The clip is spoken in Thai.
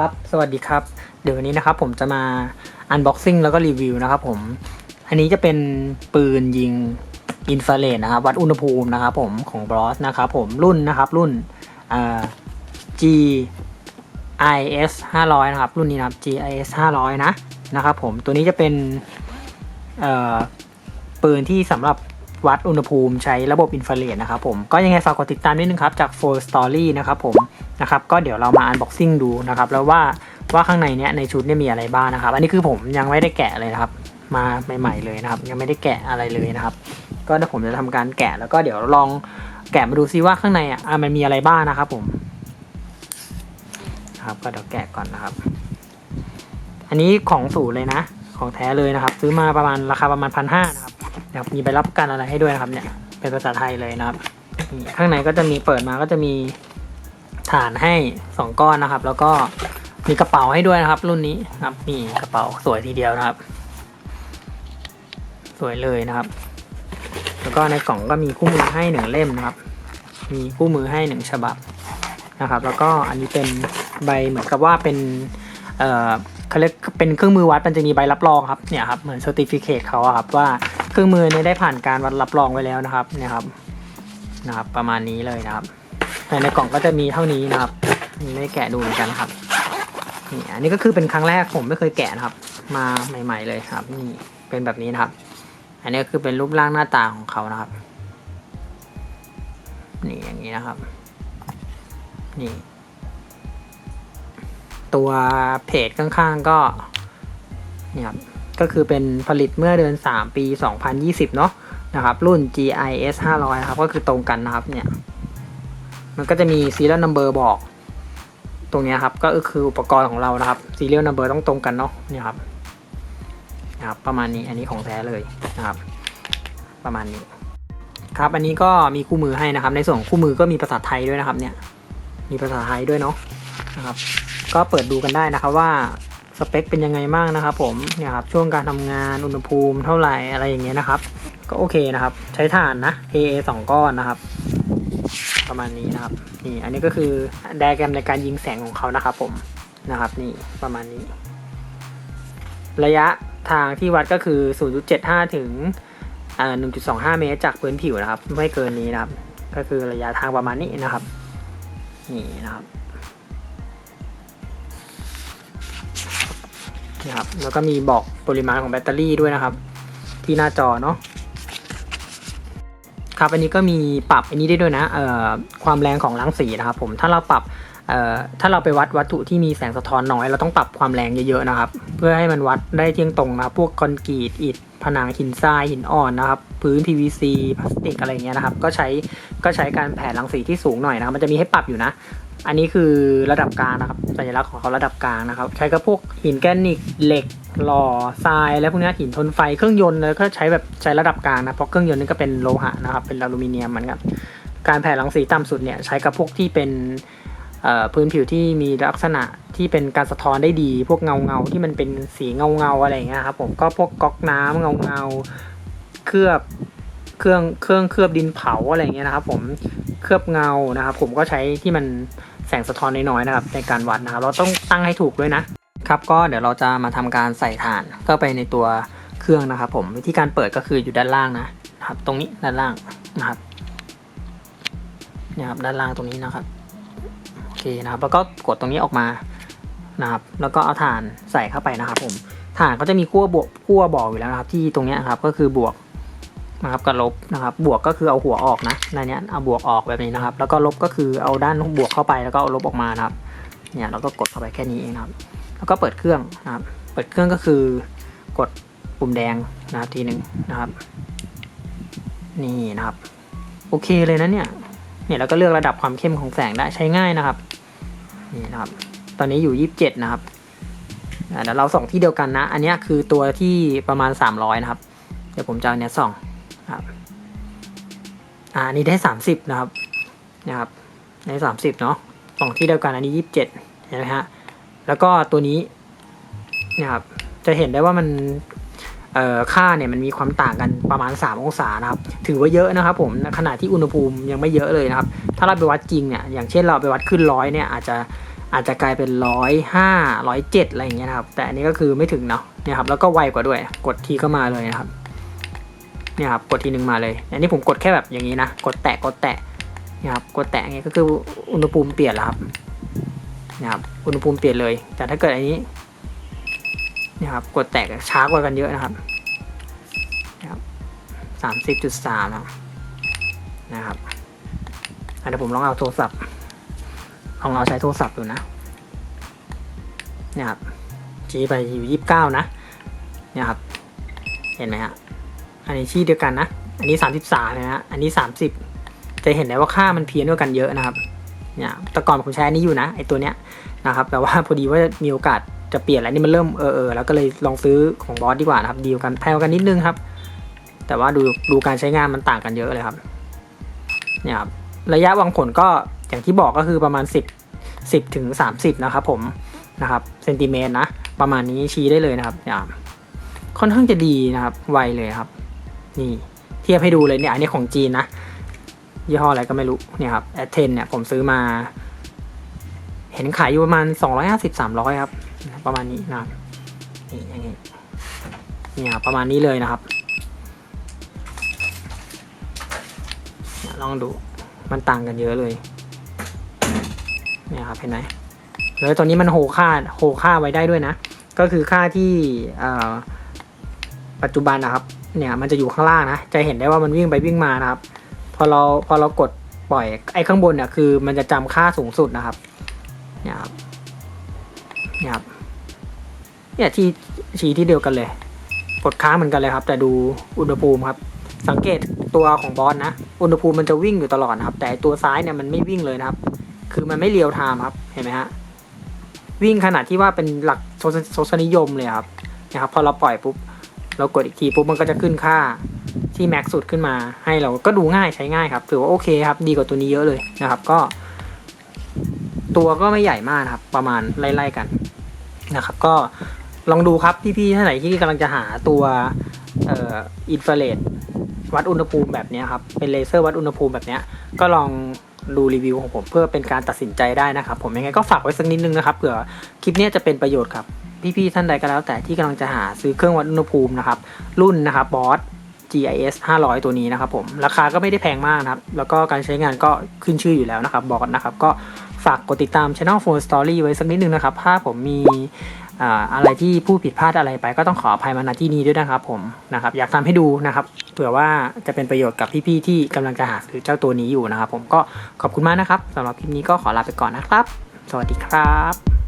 ครับ สวัสดีครับ เดี๋ยววันนี้นะครับผมจะมา unboxing แล้วก็รีวิวนะครับผม อันนี้จะเป็นปืนยิงอินฟราเรดนะครับวัดอุณหภูมินะครับผมของบรอสนะครับผมรุ่นนะครับรุ่น G IS 500 นะครับ รุ่นนี้นะครับ G IS 500 นะนะครับผมตัวนี้จะเป็นปืนที่สำหรับวัดอุณหภูมิใช้ระบบอินฟราเรดนะครับผมก็ยังไงฝากกดติดตามนิดนึงครับจาก Full Story นะครับผม นะครับก็เดี๋ยวเรามา unboxing ดูนะครับแล้วว่าว่าข้างในเนี้ยในชุดเนี่ยมีอะไรบ้างนะครับ อันนี้คือผมยังไม่ได้แกะเลยนะครับมาใหม่ๆเลยนะครับ ยังไม่ได้แกะอะไรเลยนะครับ ก็เดี๋ยวผมจะทำการแกะแล้วก็เดี๋ยวลองแกะมาดูซิว่าข้างในอะมันมีอะไรบ้างนะครับ ผมนะครับก็เดี๋ยวแกะก่อนนะครับ อันนี้ของสูตรเลยนะ ของแท้เลยนะครับ ซื้อมาประมาณราคาประมาณพันห้านะครับเดี๋ยวมีใบรับกันอะไรให้ด้วยนะครับเนี่ยเป็นภาษาไทยเลยนะครับ ข้างในก็จะมีเปิดมาก็จะมี ฐานให้สองก้อนนะครับ แล้วก็มีกระเป๋าให้ด้วยนะครับ รุ่นนี้นะครับมีกระเป๋าสวยทีเดียวนะครับ สวยเลยนะครับ แล้วก็ในกล่องก็มีคู่มือให้หนึ่งเล่มนะครับ มีคู่มือให้หนึ่งฉบับนะครับ แล้วก็อันนี้เป็นใบเหมือนกับว่าเป็นเอ่อเขาเรียกเป็นเครื่องมือวัดมันจะมีใบรับรองครับเนี่ยครับเหมือนเซอร์ติฟิเคตเขาครับว่าเครื่องมือเนี่ยได้ผ่านการวัดรับรองไว้แล้วนะครับเนี่ยครับนะครับ ประมาณนี้เลยนะครับ ในกล่องก็จะมีเท่านี้นะครับนี่ได้แกะดูเหมือนกันครับนี่อันนี้ก็คือเป็นครั้งแรกผมไม่เคยแกะนะครับ มาใหม่ ๆ เลยครับ นี่เป็นแบบนี้นะครับ อันนี้คือเป็นรูปร่างหน้าตาของเขานะครับนี่อย่างนี้นะครับ นี่ ตัวเพจข้างๆก็เนี่ยครับก็คือเป็นผลิตเมื่อเดือน 3 ปี 2020 เนาะนะครับ รุ่น GIS 500 ครับ ก็คือตรงกันนะครับเนี่ย มันก็จะมี serial number บอก ตรงนี้ครับ ก็คืออุปกรณ์ของเรานะครับ serial number ต้องตรงกันเนาะนี่ครับนะครับ ประมาณนี้อันนี้ของแท้เลยนะครับ ประมาณนี้ ครับอันนี้ก็มีคู่มือให้นะครับ ในส่วนของคู่มือก็มีภาษาไทยด้วยนะครับ เนี่ย มีภาษาไทยด้วยเนาะนะครับ ก็เปิดดูกันได้นะครับว่าสเปคเป็นยังไงบ้างนะครับ ผมเนี่ยครับช่วงการทำงานอุณหภูมิเท่าไหร่อะไรอย่างเงี้ยนะครับ ก็โอเคนะครับ ใช้ถ่านนะ AA สองก้อนนะครับ ประมาณนี้นะครับนี่อันนี้ก็คือไดอะแกรมในการยิงแสงของเขานะครับผมนะครับนี่ประมาณนี้ ระยะทางที่วัดก็คือ 0.75 ถึง 1.25 เมตรจากพื้นผิวนะครับ ไม่เกินนี้นะครับ ก็คือระยะทางประมาณนี้นะครับ นี่นะครับนะครับ แล้วก็มีบอกปริมาณของแบตเตอรี่ด้วยนะครับ ที่หน้าจอเนาะ ครับ อันนี้ก็มีปรับอันนี้ได้ด้วยนะเอ่อความแรงของรังสีนะครับ ผมถ้าเราปรับเอ่อถ้าเราไปวัดวัตถุที่มีแสงสะท้อนน้อย เราต้องปรับความแรงเยอะๆนะครับ เพื่อให้มันวัดได้เที่ยงตรงนะครับพวกคอนกรีตอิฐผนังหินทรายหินอ่อนนะครับ พื้น PVC พลาสติกอะไรเงี้ยนะครับ ก็ใช้ก็ใช้การแผ่รังสีที่สูงหน่อยนะครับ มันจะมีให้ปรับอยู่นะ อันนี้คือระดับกลางนะครับ สัญลักษณ์ของเขาระดับกลางนะครับ ใช้กับพวกหินแกรนิตเหล็กหล่อทรายและพวกนี้หินทนไฟเครื่องยนต์แล้วก็ใช้แบบใช้ระดับกลางนะเพราะเครื่องยนต์นี่ก็เป็นโลหะนะครับเป็นอลูมิเนียมเหมือนกันการแผ่รังสีต่ำสุดเนี่ยใช้กับพวกที่เป็นพื้นผิวที่มีลักษณะที่เป็นการสะท้อนได้ดี พวกเงาเงาที่มันเป็นสีเงาเงาอะไรเงี้ยครับผมก็พวกก๊อกน้ำเงาเงาเคลือบเครื่องเครื่องเคลือบดินเผาอะไรเงี้ยนะครับผม เคลือบเงานะครับ ผมก็ใช้ที่มันแสงสะท้อนน้อยๆนะครับ ในการวัดนะครับ เราต้องตั้งให้ถูกด้วยนะครับก็เดี๋ยวเราจะมาทำการใส่ถ่านเข้าไปในตัวเครื่องนะครับผมวิธีการเปิดก็คืออยู่ด้านล่างนะครับ ตรงนี้ด้านล่างนะครับเนี่ยครับด้านล่างตรงนี้นะครับโอเคนะครับ แล้วก็กดตรงนี้ออกมานะครับ แล้วก็เอาถ่านใส่เข้าไปนะครับ ผมถ่านก็จะมีขั้วบวกขั้วบอกอยู่แล้วนะครับ ที่ตรงนี้ครับก็คือบวก นะครับกับลบนะครับ บวกก็คือเอาหัวออกนะในนี้เอาบวกออกแบบนี้นะครับ แล้วก็ลบก็คือเอาด้านบวกเข้าไปแล้วก็เอาลบออกมานะครับ เนี่ยเราก็กดเข้าไปแค่นี้เองนะครับ แล้วก็เปิดเครื่องนะครับ เปิดเครื่องก็คือกดปุ่มแดงนะครับทีหนึ่งนะครับ นี่นะครับ โอเคเลยนะเนี่ย เนี่ยเราก็เลือกระดับความเข้มของแสงได้ใช้ง่ายนะครับ นี่นะครับ ตอนนี้อยู่ 27 นะครับเดี๋ยวเราส่องที่เดียวกันนะ อันนี้คือตัวที่ประมาณ 300 นะครับ เดี๋ยวผมจะเอาเนี้ยส่อง ครับอ่าอันนี้ได้สามสิบนะครับนะครับได้สามสิบเนาะสองที่เดียวกันอันนี้ยี่สิบเจ็ดเห็นไหมฮะแล้วก็ตัวนี้นะครับจะเห็นได้ว่ามันเอ่อค่าเนี่ยมันมีความต่างกันประมาณ 3 องศานะครับ ถือว่าเยอะนะครับผมขณะที่อุณหภูมิยังไม่เยอะเลยนะครับ ถ้าเราไปวัดจริงเนี่ยอย่างเช่นเราไปวัดขึ้นร้อยเนี่ยอาจจะอาจจะกลายเป็นร้อยห้าร้อยเจ็ดอะไรอย่างเงี้ยนะครับ แต่อันนี้ก็คือไม่ถึงเนาะเนี่ยครับแล้วก็ไวกว่าด้วยกดทีก็มาเลยนะครับ เนี่ยครับกดทีหนึ่งมาเลย อันนี้ผมกดแค่แบบอย่างนี้นะ กดแตะกดแตะนี่ครับกดแตะอย่างเงี้ยก็คืออุณหภูมิเปลี่ยนแล้วครับนี่ครับอุณหภูมิเปลี่ยนเลย แต่ถ้าเกิดอันนี้นี่ครับกดแตะช้ากว่ากันเยอะนะครับนะครับสามสิบจุดสามนะครับเดี๋ยวผมลองเอาโทรศัพท์ลองเอาใช้โทรศัพท์ดูนะเนี่ยครับชี้ไปอยู่ยี่สิบเก้านะเนี่ยครับ เห็นไหมฮะ อันนี้ชี้เดียวกันนะ อันนี้สามสิบสามนะฮะ อันนี้สามสิบจะเห็นได้ว่าค่ามันเพี้ยนด้วยกันเยอะนะครับ เนี่ยแต่ก่อนผมใช้อันนี้อยู่นะไอตัวเนี้ยนะครับ แต่ว่าพอดีว่ามีโอกาสจะเปลี่ยนแล้วนี่มันเริ่มเออเออแล้วก็เลยลองซื้อของบอสดีกว่านะครับ ดีกันแพงกันนิดนึงครับ แต่ว่าดูดูการใช้งานมันต่างกันเยอะเลยครับ เนี่ยครับ ระยะวางผลก็อย่างที่บอกก็คือประมาณ 10 10ถึง30 นะครับผมนะครับเซนติเมตรนะ ประมาณนี้ชี้ได้เลยนะครับเนี่ยค่อนข้างจะดีนะครับ ไวเลยครับ นี่เทียบให้ดูเลยเนี่ยอันนี้ของจีนนะ ยี่ห้ออะไรก็ไม่รู้เนี่ยครับแอดเทนเนี่ยผมซื้อมา เห็นขายอยู่ประมาณ 250 300 ครับ ประมาณนี้นะครับนี่อย่างนี้เนี่ยประมาณนี้เลยนะครับลองดูมันต่างกันเยอะเลยเนี่ยครับเห็นไหมแล้วตอนนี้มันโฮค่าโฮค่าไว้ได้ด้วยนะ ก็คือค่าที่ปัจจุบันนะครับ เนี่ยมันจะอยู่ข้างล่างนะ จะเห็นได้ว่ามันวิ่งไปวิ่งมานะครับ พอเราพอเรากดปล่อยไอ้ข้างบนเนี่ยคือมันจะจำค่าสูงสุดนะครับ เนี่ยครับ เนี่ยครับ เนี่ยที่ชี้ที่เดียวกันเลย กดค้างเหมือนกันเลยครับ แต่ดูอุณหภูมิครับ สังเกตตัวของบอสนะ อุณหภูมิมันจะวิ่งอยู่ตลอดนะครับ แต่ตัวซ้ายเนี่ยมันไม่วิ่งเลยนะครับ คือมันไม่เรียวไทม์ครับ เห็นไหมฮะ วิ่งขนาดที่ว่าเป็นหลักโทศโทศนิยมเลยครับ นะครับ พอเราปล่อยปุ๊บ เรากดอีกทีปุ๊บมันก็จะขึ้นค่าที่แม็กสุดขึ้นมา ให้เราก็ดูง่ายใช้ง่ายครับถือว่าโอเคครับดีกว่าตัวนี้เยอะเลยนะครับ ก็ ตัวก็ไม่ใหญ่มากครับ ประมาณไล่ๆกันนะครับ ก็ลองดูครับพี่ๆท่านไหนที่กำลังจะหาตัวอินฟราเรดวัดอุณหภูมิแบบนี้ครับ เป็นเลเซอร์วัดอุณหภูมิแบบนี้ก็ลองดูรีวิวของผมเพื่อเป็นการตัดสินใจได้นะครับ ผมยังไงก็ฝากไว้สักนิดนึงนะครับเผื่อคลิปนี้จะเป็นประโยชน์ครับ พี่ๆท่านใดก็แล้ว แต่ที่กำลังจะหาซื้อเครื่องวัดอุณหภูมินะครับ รุ่นนะครับบอส GIS 500 ตัวนี้นะครับผมราคาก็ไม่ได้แพงมากนะครับ แล้วก็การใช้งานก็ขึ้นชื่ออยู่แล้วนะครับบอสนะครับก็ฝากกดติดตาม Channel Phone Story ไว้สักนิดนึงนะครับ ถ้าผมมีอ่าอะไรที่ผู้ผิดพลาดอะไรไปก็ต้องขออภัยมาณที่นี้ด้วยนะครับผมนะครับอยากทำให้ดูนะครับเผื่อว่าจะเป็นประโยชน์กับพี่ๆที่กำลังจะหาซื้อเจ้าตัวนี้อยู่นะครับผมก็ขอบคุณมากนะครับสำหรับคลิปนี้ก็ขอลาไปก่อนนะครับ สวัสดีครับ